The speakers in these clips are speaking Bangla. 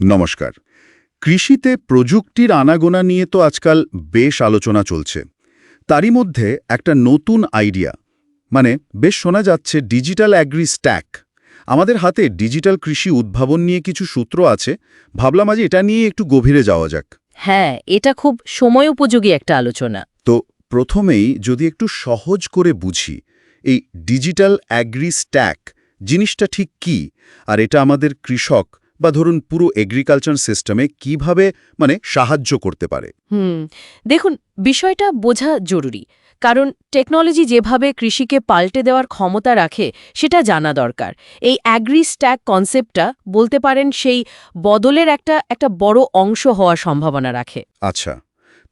নমস্কার। কৃষিতে প্রযুক্তির আনাগোনা নিয়ে তো আজকাল বেশ আলোচনা চলছে। তারই মধ্যে একটা নতুন আইডিয়া। মানে বেশ শোনা যাচ্ছে ডিজিটাল অ্যাগ্রি স্ট্যাক। আমাদের হাতে ডিজিটাল কৃষি উদ্ভাবন নিয়ে কিছু সূত্র আছে। ভাবলাম আজ এটা নিয়ে একটু গভীরে যাওয়া যাক। হ্যাঁ এটা খুব সময় উপযোগী একটা আলোচনা। তো প্রথমেই যদি একটু সহজ করে বুঝি এই ডিজিটাল অ্যাগ্রি স্ট্যাক জিনিসটা ঠিক কি? আর এটা আমাদের কৃষক বা ধরুন পুরো এগ্রিকালচার সিস্টেমে কীভাবে মানে সাহায্য করতে পারে? হুম দেখুন বিষয়টা বোঝা জরুরি। কারণ টেকনোলজি যেভাবে কৃষিকে পাল্টে দেওয়ার ক্ষমতা রাখে সেটা জানা দরকার। এই অ্যাগ্রি স্ট্যাক কনসেপ্টটা বলতে পারেন সেই বদলের একটা একটা বড় অংশ হওয়ার সম্ভাবনা রাখে। আচ্ছা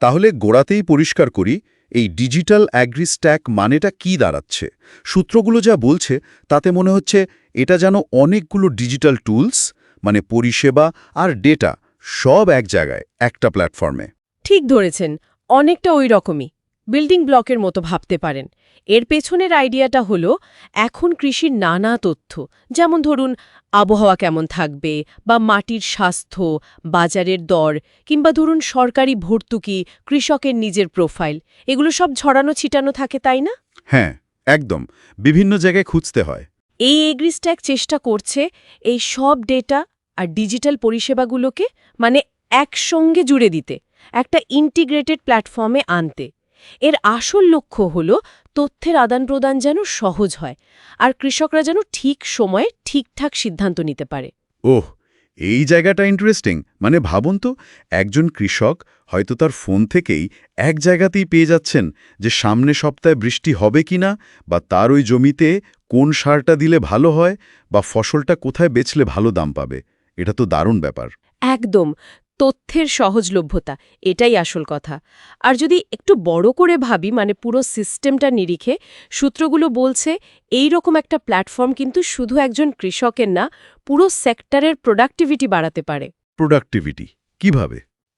তাহলে গোড়াতেই পরিষ্কার করি এই ডিজিটাল অ্যাগ্রি স্ট্যাক মানেটা কি দাঁড়াচ্ছে? সূত্রগুলো যা বলছে তাতে মনে হচ্ছে এটা যেন অনেকগুলো ডিজিটাল টুলস মানে পরিষেবা আর ডেটা সব এক জায়গায় একটা প্ল্যাটফর্মে। ঠিক ধরেছেন অনেকটা ওই রকমই। বিল্ডিং ব্লকের মতো ভাবতে পারেন। এর পেছনের আইডিয়াটা হলো এখন কৃষির নানা তথ্য যেমন ধরুন আবহাওয়া কেমন থাকবে বা মাটির স্বাস্থ্য বাজারের দর কিংবা ধরুন সরকারি ভর্তুকি কৃষকের নিজের প্রোফাইল এগুলো সব ছড়ানো ছিটানো থাকে তাই না? হ্যাঁ একদম। বিভিন্ন জায়গায় খুঁজতে হয়। এই এগ্রিস্ট্যাক চেষ্টা করছে এই সব ডেটা আর ডিজিটাল পরিষেবাগুলোকে মানে একসঙ্গে জুড়ে দিতে, একটা ইন্টিগ্রেটেড প্ল্যাটফর্মে আনতে। এর আসল লক্ষ্য হল তথ্যের আদান-প্রদান যেন সহজ হয় আর কৃষকরা যেন ঠিক সময়ে ঠিকঠাক সিদ্ধান্ত নিতে পারে। ওহ এই জায়গাটা ইন্টারেস্টিং মানে ভাবুন তো, একজন কৃষক হয়তো তার ফোন থেকেই এক জায়গাতেই পেয়ে যাচ্ছেন যে সামনে সপ্তাহে বৃষ্টি হবে কি না, বা তার ওই জমিতে কোন সারটা দিলে ভালো হয়, বা ফসলটা কোথায় বেচলে ভালো দাম পাবে। এটা তো দারুণ ব্যাপার। একদম। তথ্যের সহজলভ্যতা এটাই আসল কথা। আর যদি একটু বড় করে ভাবি মানে পুরো সিস্টেমটা নিরিখে সূত্রগুলো বলছে এই রকম একটা প্ল্যাটফর্ম কিন্তু শুধু একজন কৃষকের না পুরো সেক্টরের প্রোডাক্টিভিটি বাড়াতে পারে। প্রোডাক্টিভিটি কীভাবে?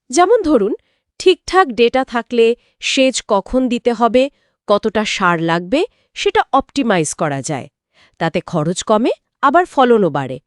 যেমন ধরুন ঠিকঠাক ডেটা থাকলে সেচ কখন দিতে হবে কতটা সার লাগবে সেটা অপটিমাইজ করা যায়। তাতে খরচ কমে আবার ফলনও বাড়ে।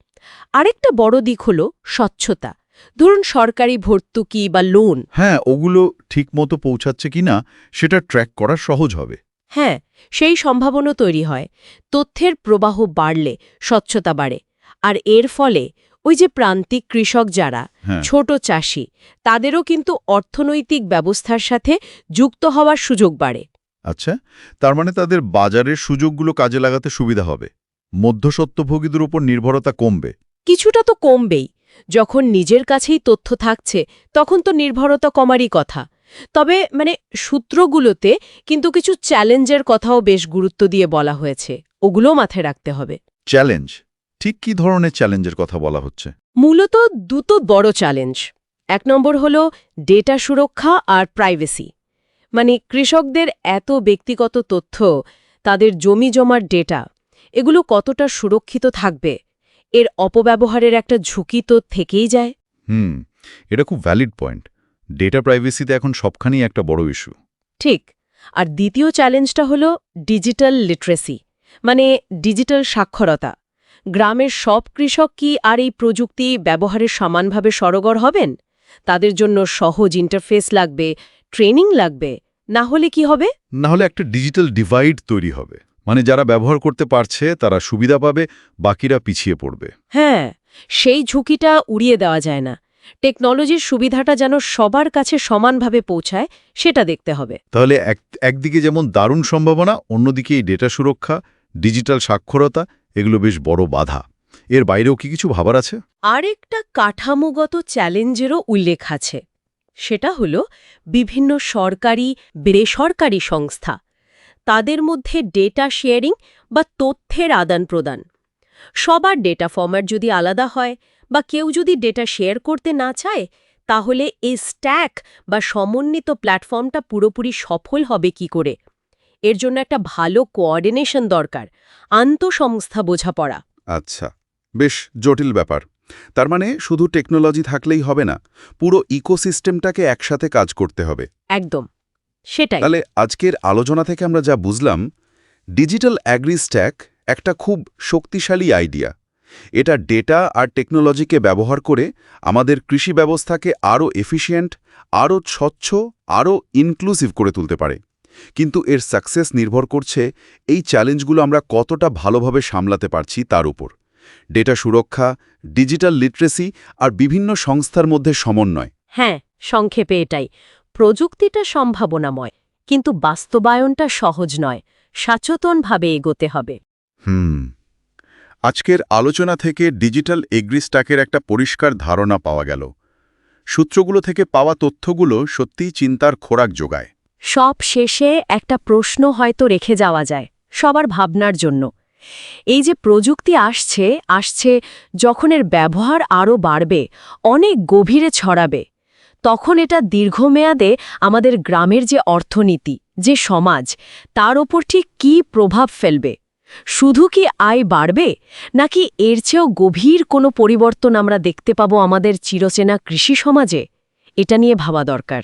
আরেকটা বড় দিক হল স্বচ্ছতা। ধরুন সরকারি ভর্তুকি বা লোন হ্যাঁ ওগুলো ঠিকমতো পৌঁছাচ্ছে কিনা সেটা ট্র্যাক করা সহজ হবে। হ্যাঁ সেই সম্ভাবনা তৈরি হয়। তথ্যের প্রবাহ বাড়লে স্বচ্ছতা বাড়ে। আর এর ফলে ওই যে প্রান্তিক কৃষক যারা হ্যাঁ। ছোট চাষি তাদেরও কিন্তু অর্থনৈতিক ব্যবস্থার সাথে যুক্ত হওয়ার সুযোগ বাড়ে। আচ্ছা তার মানে তাদের বাজারের সুযোগগুলো কাজে লাগাতে সুবিধা হবে। মধ্যসত্ত্বভোগীদের উপর নির্ভরতা কমবে। কিছুটা তো কমবেই। যখন নিজের কাছেই তথ্য থাকছে তখন তো নির্ভরতা কমারই কথা। তবে মানে সূত্রগুলোতে কিন্তু কিছু চ্যালেঞ্জের কথাও বেশ গুরুত্ব দিয়ে বলা হয়েছে। ওগুলো মাথায় রাখতে হবে। চ্যালেঞ্জ? ঠিক কি ধরনের চ্যালেঞ্জের কথা বলা হচ্ছে? মূলত দুটো বড় চ্যালেঞ্জ। এক নম্বর হল ডেটা সুরক্ষা আর প্রাইভেসি। মানে কৃষকদের এত ব্যক্তিগত তথ্য তাদের জমি জমার ডেটা এগুলো কতটা সুরক্ষিত থাকবে এর অপব্যবহারের একটা ঝুঁকি তো থেকেই যায়। হুম এটা খুব ভ্যালিড পয়েন্ট ডেটা প্রাইভেসিতে এখন সবখানেই একটা বড় ইস্যু ঠিক আর দ্বিতীয় চ্যালেঞ্জটা হল ডিজিটাল লিটারেসি মানে ডিজিটাল সাক্ষরতা। গ্রামের সব কৃষক কি আর এই প্রযুক্তি ব্যবহারের সমানভাবে সরগর হবেন? তাদের জন্য সহজ ইন্টারফেস লাগবে ট্রেনিং লাগবে না হলে কি হবে? না হলে একটা ডিজিটাল ডিভাইড তৈরি হবে। মানে যারা ব্যবহার করতে পারছে তারা সুবিধা পাবে বাকিরা পিছিয়ে পড়বে। হ্যাঁ সেই ঝুঁকিটা উড়িয়ে দেওয়া যায় না। টেকনোলজির সুবিধাটা যেন সবার কাছে সমানভাবে পৌঁছায় সেটা দেখতে হবে। তাহলে এক একদিকে যেমন দারুণ সম্ভাবনা অন্যদিকে এই ডেটা সুরক্ষা ডিজিটাল সাক্ষরতা এগুলো বেশ বড় বাধা। এর বাইরেও কি কিছু ভাবার আছে? আরেকটা কাঠামোগত চ্যালেঞ্জেরও উল্লেখ আছে। সেটা হল বিভিন্ন সরকারি বেসরকারি সংস্থা তাদের মধ্যে ডেটা শেয়ারিং বা তথ্যের আদান-প্রদান সবার ডেটা ফরম্যাট যদি আলাদা হয় বা কেউ যদি ডেটা শেয়ার করতে না চায় তাহলে এই স্ট্যাক বা সমন্বিত প্ল্যাটফর্মটা পুরোপুরি সফল হবে কি করে? এর জন্য একটা ভালো কোঅর্ডিনেশন দরকার আন্তঃসংস্থা বোঝাপড়া। আচ্ছা বেশ জটিল ব্যাপার। তার মানে শুধু টেকনোলজি থাকলেই হবে না পুরো ইকোসিস্টেমটাকে একসাথে কাজ করতে হবে। একদম। সেটাই। তাহলে আজকের আলোচনা থেকে আমরা যা বুঝলাম ডিজিটাল অ্যাগ্রি স্ট্যাক একটা খুব শক্তিশালী আইডিয়া। এটা ডেটা আর টেকনোলজিকে ব্যবহার করে আমাদের কৃষি ব্যবস্থাকে আরও এফিশিয়েন্ট আরও স্বচ্ছ আরও ইনক্লুসিভ করে তুলতে পারে। কিন্তু এর সাকসেস নির্ভর করছে এই চ্যালেঞ্জগুলো আমরা কতটা ভালোভাবে সামলাতে পারছি তার উপর। ডেটা সুরক্ষা ডিজিটাল লিটারেসি আর বিভিন্ন সংস্থার মধ্যে সমন্বয়। হ্যাঁ সংক্ষেপে এটাই। প্রযুক্তিটা সম্ভাবনাময় কিন্তু বাস্তবায়নটা সহজ নয় সচেতনভাবে এগোতে হবে। হুম আজকের আলোচনা থেকে ডিজিটাল এগ্রিস্ট্যাকের একটা পরিষ্কার ধারণা পাওয়া গেল। সূত্রগুলো থেকে পাওয়া তথ্যগুলো সত্যিই চিন্তার খোরাক যোগায়। সব শেষে একটা প্রশ্ন হয়তো রেখে যাওয়া যায় সবার ভাবনার জন্য। এই যে প্রযুক্তি আসছে আসছে যখন এর ব্যবহার আরও বাড়বে অনেক গভীরে ছড়াবে। তখন এটা দীর্ঘমেয়াদে আমাদের গ্রামের যে অর্থনীতি, যে সমাজ, তার ওপর ঠিক কী প্রভাব ফেলবে? শুধু কি আয় বাড়বে? নাকি এর চেয়েও গভীর কোনো পরিবর্তন আমরা দেখতে পাব আমাদের চিরচেনা কৃষি সমাজে? এটা নিয়ে ভাবা দরকার।